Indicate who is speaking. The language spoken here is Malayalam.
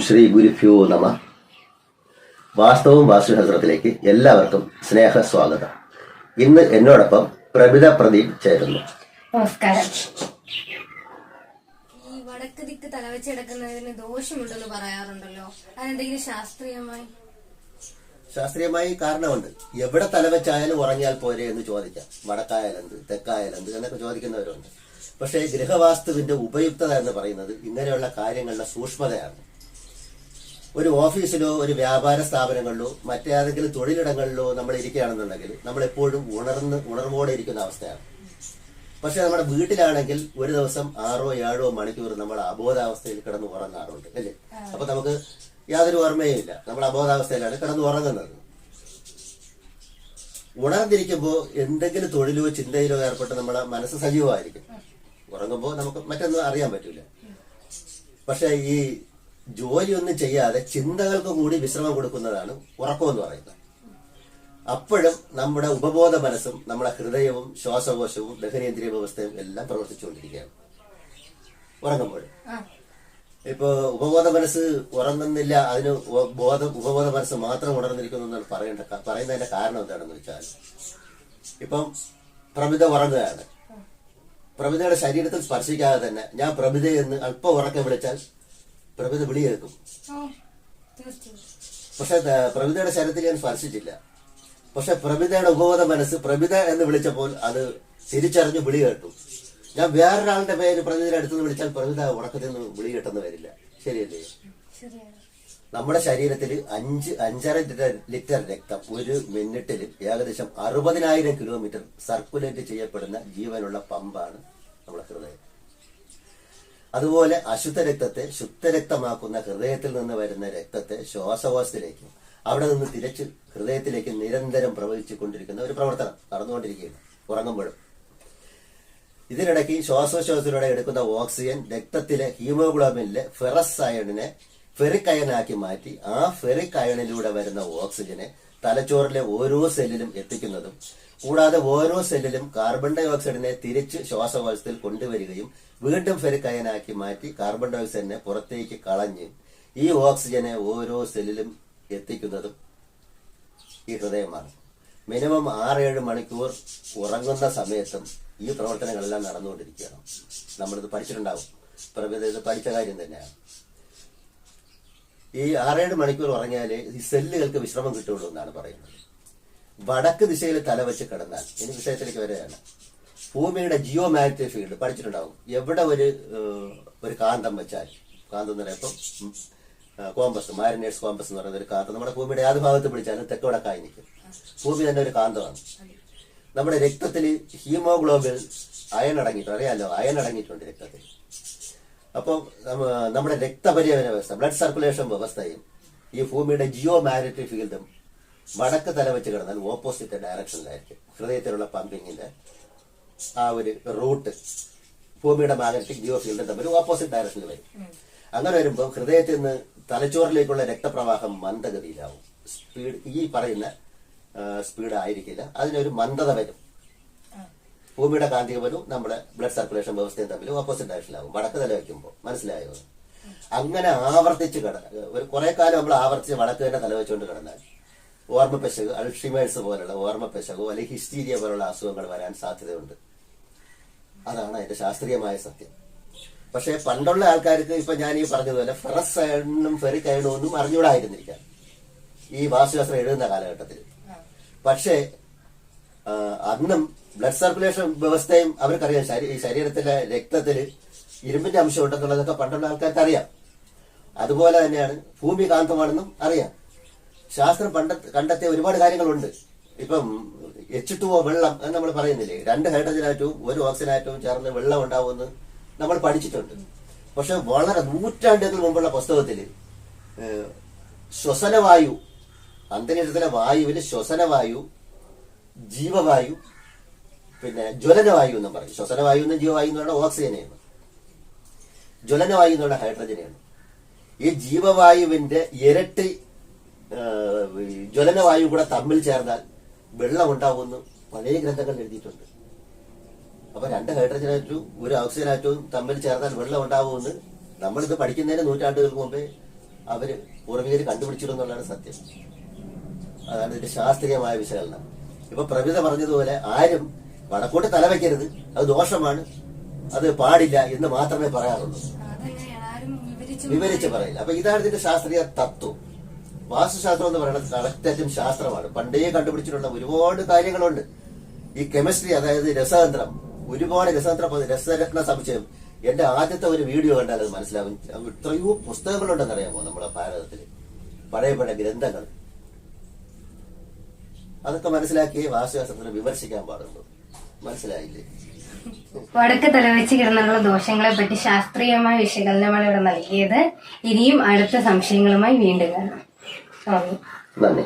Speaker 1: ശ്രീ ഗുരുഭ്യോ നമ. വാസ്തവം ഹസ്രത്തിലേക്ക് എല്ലാവർക്കും സ്നേഹ സ്വാഗതം. ഇന്ന് എന്നോടൊപ്പം പ്രഭിത പ്രദീപ് ചേരുന്നു.
Speaker 2: നമസ്കാരം.
Speaker 3: ഈ വടക്ക് ദിക്ക് തലവെച്ചെടുക്കുന്നതിന് ദോഷമുണ്ടെന്ന് പറയാറുണ്ടല്ലോ. അതെന്തെങ്കിലും ശാസ്ത്രീയമായി?
Speaker 1: ശാസ്ത്രീയമായി കാരണമുണ്ട്. എവിടെ തലവെച്ചായാലും ഉറങ്ങിയാൽ പോരെ എന്ന് ചോദിക്കാം. വടക്കായാലെന്ത് തെക്കായാലെന്ത് എന്നൊക്കെ ചോദിക്കുന്നവരുണ്ട്. പക്ഷേ ഗൃഹവാസ്തുവിന്റെ ഉപയുക്തത എന്ന് പറയുന്നത് ഇങ്ങനെയുള്ള കാര്യങ്ങളുടെ സൂക്ഷ്മതയാണ്. ഒരു ഓഫീസിലോ ഒരു വ്യാപാര സ്ഥാപനങ്ങളിലോ മറ്റേതെങ്കിലും തൊഴിലിടങ്ങളിലോ നമ്മൾ ഇരിക്കുകയാണെന്നുണ്ടെങ്കിൽ നമ്മൾ എപ്പോഴും ഉണർന്ന് ഉണർവോടെ ഇരിക്കുന്ന അവസ്ഥയാണ്. പക്ഷെ നമ്മുടെ വീട്ടിലാണെങ്കിൽ ഒരു ദിവസം ആറോ ഏഴോ മണിക്കൂർ നമ്മൾ അബോധാവസ്ഥയിൽ കിടന്ന് ഉറങ്ങാറുണ്ട് അല്ലേ? അപ്പൊ നമുക്ക് യാതൊരു ഓർമ്മയും ഇല്ല. നമ്മൾ അബോധാവസ്ഥയിലാണ് കിടന്ന് ഉറങ്ങുന്നത്. ഉണർന്നിരിക്കുമ്പോൾ എന്തെങ്കിലും തൊഴിലോ ചിന്തയിലോ ഏർപ്പെട്ട് നമ്മുടെ മനസ്സ് സജീവമായിരിക്കും. ഉറങ്ങുമ്പോൾ നമുക്ക് മറ്റൊന്നും അറിയാൻ പറ്റില്ല പക്ഷെ ഈ ജോലിയൊന്നും ചെയ്യാതെ ചിന്തകൾക്ക് കൂടി വിശ്രമം കൊടുക്കുന്നതാണ് ഉറക്കം എന്ന് പറയുന്നത്. അപ്പോഴും നമ്മുടെ ഉപബോധ മനസ്സും നമ്മുടെ ഹൃദയവും ശ്വാസകോശവും ദഹനേന്ദ്രിയ വ്യവസ്ഥയും എല്ലാം പ്രവർത്തിച്ചുകൊണ്ടിരിക്കുകയാണ്. ഉറങ്ങുമ്പോൾ. ഇപ്പോ ഉപബോധ മനസ്സ് ഉറങ്ങുന്നില്ല അതിന് ബോധ ബോധം ഉപബോധ മനസ്സ് മാത്രം ഉണർന്നിരിക്കുന്നു എന്നാണ് പറയേണ്ട പറയുന്നതിന്റെ കാരണം എന്താണെന്ന് വെച്ചാൽ ഇപ്പം പ്രമിത ഉറങ്ങുകയാണ്. പ്രമിതയുടെ ശരീരത്തിൽ സ്പർശിക്കാതെ തന്നെ ഞാൻ പ്രമിതയെന്ന് അല്പം ഉറക്കം വിളിച്ചാൽ പ്രമിത വിളി കേൾക്കും
Speaker 3: ഓ തീർച്ചയായും.
Speaker 1: പക്ഷെ പ്രവിതയുടെ ശരീരത്തിൽ ഞാൻ സ്പർശിച്ചില്ല. പക്ഷെ പ്രവിതയുടെ ഉപബോധ മനസ്സ് പ്രമിത എന്ന് വിളിച്ചപ്പോൾ അത് തിരിച്ചറിഞ്ഞ് വിളി കേട്ടു. ഞാൻ വേറൊരാളുടെ പേര് പ്രമിതയുടെ അടുത്ത് വിളിച്ചാൽ പ്രമിത ഉറക്കത്തിൽ നിന്ന് വിളി കേട്ടെന്ന് വരില്ല. ശരിയല്ലേ? നമ്മുടെ ശരീരത്തിൽ അഞ്ച് അഞ്ചര ലിറ്റർ രക്തം ഒരു മിനിറ്റിൽ ഏകദേശം അറുപതിനായിരം കിലോമീറ്റർ സർക്കുലേറ്റ് ചെയ്യപ്പെടുന്ന ജീവനുള്ള പമ്പാണ് നമ്മുടെ അതുപോലെ അശുദ്ധ രക്തത്തെ ശുദ്ധരക്തമാക്കുന്ന ഹൃദയത്തിൽ നിന്ന് വരുന്ന രക്തത്തെ ശ്വാസകോശത്തിലേക്കും അവിടെ നിന്ന് തിരിച്ച് ഹൃദയത്തിലേക്ക് നിരന്തരം പ്രവഹിച്ചു കൊണ്ടിരിക്കുന്ന ഒരു പ്രവർത്തനം നടന്നുകൊണ്ടിരിക്കുകയാണ് ഉറങ്ങുമ്പോഴും. ഇതിനിടയ്ക്ക് ശ്വാസോശ്വാസത്തിലൂടെ എടുക്കുന്ന ഓക്സിജൻ രക്തത്തിലെ ഹീമോഗ്ലോബിനിലെ ഫെറസ് അയണിനെ ഫെറിക് അയണാക്കി മാറ്റി ആ ഫെറിക് അയണിലൂടെ വരുന്ന ഓക്സിജനെ തലച്ചോറിലെ ഓരോ സെല്ലിലും എത്തിക്കുന്നതും കൂടാതെ ഓരോ സെല്ലിലും കാർബൺ ഡൈ ഓക്സൈഡിനെ തിരിച്ച് ശ്വാസകോശത്തിൽ കൊണ്ടുവരികയും വീണ്ടും ഫെരുക്കയനാക്കി മാറ്റി കാർബൺ ഡൈ ഓക്സൈഡിനെ പുറത്തേക്ക് കളഞ്ഞ് ഈ ഓക്സിജനെ ഓരോ സെല്ലിലും എത്തിക്കുന്നതും ഈ ഹൃദയമാണ്. മിനിമം ആറേഴ് മണിക്കൂർ ഉറങ്ങുന്ന സമയത്തും ഈ പ്രവർത്തനങ്ങളെല്ലാം നടന്നുകൊണ്ടിരിക്കുകയാണ്. നമ്മളിത് പഠിച്ചിട്ടുണ്ടാവും. പ്രകൃതി ഇത് പഠിച്ച കാര്യം തന്നെയാണ്. ഈ ആറേഴ് മണിക്കൂർ ഉറങ്ങിയാൽ ഈ സെല്ലുകൾക്ക് വിശ്രമം കിട്ടുള്ളൂ എന്നാണ് പറയുന്നത്. വടക്ക് ദിശയിൽ തലവച്ച് കിടന്നാൽ ഇനി വിഷയത്തിലേക്ക് വരെയാണ് ഭൂമിയുടെ ജിയോ മാഗ്നറ്റിക് ഫീൽഡ് പഠിച്ചിട്ടുണ്ടാവും. എവിടെ ഒരു ഒരു കാന്തം വെച്ചാൽ കാന്തം എന്ന് പറയുമ്പോൾ കോമ്പസ് മാരിനേഴ്സ് കോമ്പസ് എന്ന് പറയുന്ന ഒരു കാന്തം നമ്മുടെ ഭൂമിയുടെ ഏത് ഭാഗത്ത് പിടിച്ചാലും തെക്കുവടക്കായി നിൽക്കും. ഭൂമി തന്നെ ഒരു കാന്തമാണ്. നമ്മുടെ രക്തത്തിൽ ഹീമോഗ്ലോബിൻ അയൺ അടങ്ങിയിട്ടുണ്ട്. അറിയാലോ? അയൺ അടങ്ങിയിട്ടുണ്ട് രക്തത്തിൽ. അപ്പം നമ്മുടെ രക്തപര്യവന വ്യവസ്ഥ ബ്ലഡ് സർക്കുലേഷൻ വ്യവസ്ഥയും ഈ ഭൂമിയുടെ ജിയോ മാഗ്നറ്റിക് ഫീൽഡും വടക്ക് തല വെച്ച് കിടന്നാൽ ഓപ്പോസിറ്റ് ഡയറക്ഷനിലായിരിക്കും ഹൃദയത്തിലുള്ള പമ്പിങ്ങിന്റെ ആ ഒരു റൂട്ട് ഭൂമിയുടെ മാഗ്നറ്റിക് ജിയോ ഫീൽഡും തമ്മിൽ ഓപ്പോസിറ്റ് ഡയറക്ഷനിൽ വരും. അങ്ങനെ വരുമ്പോൾ ഹൃദയത്തിൽ നിന്ന് തലച്ചോറിലേക്കുള്ള രക്തപ്രവാഹം മന്ദഗതിയിലാവും. സ്പീഡ് ഈ പറയുന്ന സ്പീഡ് ആയിരിക്കില്ല. അതിനൊരു മന്ദത വരും. ഭൂമിയുടെ കാന്തികബലവും നമ്മുടെ ബ്ലഡ് സർക്കുലേഷൻ വ്യവസ്ഥയും തമ്മിൽ ഓപ്പോസിറ്റ് ഡയറക്ഷനിലാവും വടക്ക് തല വയ്ക്കുമ്പോൾ മനസ്സിലായോ? അങ്ങനെ ആവർത്തിച്ച് കിട ഒരു കുറെ കാലം നമ്മൾ ആവർത്തിച്ച് വടക്ക് തന്നെ തല വെച്ചുകൊണ്ട് കിടന്നാൽ ഓർമ്മ പെശക് അൾഷിമേഴ്സ് പോലുള്ള ഓർമ്മ പെശകോ അല്ലെങ്കിൽ ഹിസ്റ്റീരിയ പോലുള്ള അസുഖങ്ങൾ വരാൻ സാധ്യതയുണ്ട്. അതാണ് അതിന്റെ ശാസ്ത്രീയമായ സത്യം. പക്ഷേ പണ്ടുള്ള ആൾക്കാർക്ക് ഇപ്പൊ ഞാൻ ഈ പറഞ്ഞതുപോലെ ഫെറസ് അയണും ഫെറിക് അയണും ഒന്നും അറിഞ്ഞുകൂടായിരുന്നിരിക്കാം ഈ വാസ്തുശാസ്ത്രം എഴുതുന്ന കാലഘട്ടത്തിൽ പക്ഷേ അന്നും ബ്ലഡ് സർക്കുലേഷൻ വ്യവസ്ഥയും അവർക്കറിയാം. ശരീരത്തിലെ രക്തത്തിൽ ഇരുമ്പിന്റെ അംശം ഉണ്ടെന്നുള്ളതൊക്കെ പണ്ടുള്ള ആൾക്കാർക്ക് അറിയാം അതുപോലെ തന്നെയാണ് ഭൂമി കാന്തമാണെന്നും അറിയാം. ശാസ്ത്രം പണ്ട കണ്ടെത്തിയ ഒരുപാട് കാര്യങ്ങളുണ്ട്. ഇപ്പം എച്ച് ടു ഒ വെള്ളം എന്ന് നമ്മൾ പറയുന്നില്ലേ? രണ്ട് ഹൈഡ്രജൻ ആറ്റവും ഒരു ഓക്സിജൻ ആറ്റവും ചേർന്ന് വെള്ളം ഉണ്ടാവുമെന്ന് നമ്മൾ പഠിച്ചിട്ടുണ്ട്. പക്ഷെ വളരെ നൂറ്റാണ്ടുകൾ മുമ്പുള്ള പുസ്തകത്തിൽ ശ്വസനവായു അന്തരീക്ഷത്തിലെ വായുവിന് ശ്വസനവായു ജീവവായു പിന്നെ ജ്വലനവായു എന്നും പറയും. ശ്വസനവായു എന്നും ജീവവായു എന്ന് പറഞ്ഞാൽ ഓക്സിജനെയാണ്. ജ്വലനവായു എന്ന് പറഞ്ഞാൽ ഹൈഡ്രജനെയാണ്. ഈ ജീവവായുവിന്റെ ഇരട്ടി ജ്വലനവായു കൂടെ തമ്മിൽ ചേർന്നാൽ വെള്ളം ഉണ്ടാവുമെന്ന് പഴയ ഗ്രന്ഥങ്ങൾ എഴുതിയിട്ടുണ്ട്. അപ്പൊ രണ്ട് ഹൈഡ്രജൻ ആറ്റവും ഒരു ഓക്സിജൻ ആറ്റവും തമ്മിൽ ചേർന്നാൽ വെള്ളം ഉണ്ടാവുമെന്ന് നമ്മളിത് പഠിക്കുന്നതിന് നൂറ്റാണ്ടുകൾക്ക് മുമ്പേ അവർ പൂർവികര് കണ്ടുപിടിച്ചിരുന്നുള്ളതാണ് സത്യം. അതാണ് ഇതിന്റെ ശാസ്ത്രീയമായ വിശകലനം. ഇപ്പൊ പ്രവിത പറഞ്ഞതുപോലെ ആരും വടക്കോട്ട് തല തലവെക്കരുത് അത് ദോഷമാണ്. അത് പാടില്ല എന്ന് മാത്രമേ പറയാറുള്ളൂ.
Speaker 3: വിവരിച്ചു
Speaker 1: പറയില്ല. അപ്പൊ ഇതാണ് ഇതിന്റെ ശാസ്ത്രീയ തത്വം. വാസ്തുശാസ്ത്രം എന്ന് പറയുന്നത് കളക്റ്ററ്റും ശാസ്ത്രമാണ്. പണ്ടേ കണ്ടുപിടിച്ചിട്ടുള്ള ഒരുപാട് കാര്യങ്ങളുണ്ട്. ഈ കെമിസ്ട്രി അതായത് രസതന്ത്രം ഒരുപാട് രസതന്ത്ര രസരത്ന സംശയം. എന്റെ ആദ്യത്തെ ഒരു വീഡിയോ കണ്ടാൽ അത് മനസ്സിലാവും. ഇത്രയോ പുസ്തകങ്ങളുണ്ടെന്ന് അറിയാമോ നമ്മുടെ ഭാരതത്തിൽ പഴയ പഴയ ഗ്രന്ഥങ്ങൾ. അതൊക്കെ മനസ്സിലാക്കിയേ വാസ്തുശാസ്ത്രത്തിന് വിമർശിക്കാൻ പാടുള്ളൂ. മനസ്സിലായില്ലേ?
Speaker 3: വടക്ക് തലവെച്ച് കിടന്നുള്ള ദോഷങ്ങളെ പറ്റി ശാസ്ത്രീയമായ വിശകലനമാണ് ഇവിടെ നൽകിയത്. ഇനിയും അടുത്ത സംശയങ്ങളുമായി വീണ്ടും കാണാം.
Speaker 1: നന്ദി.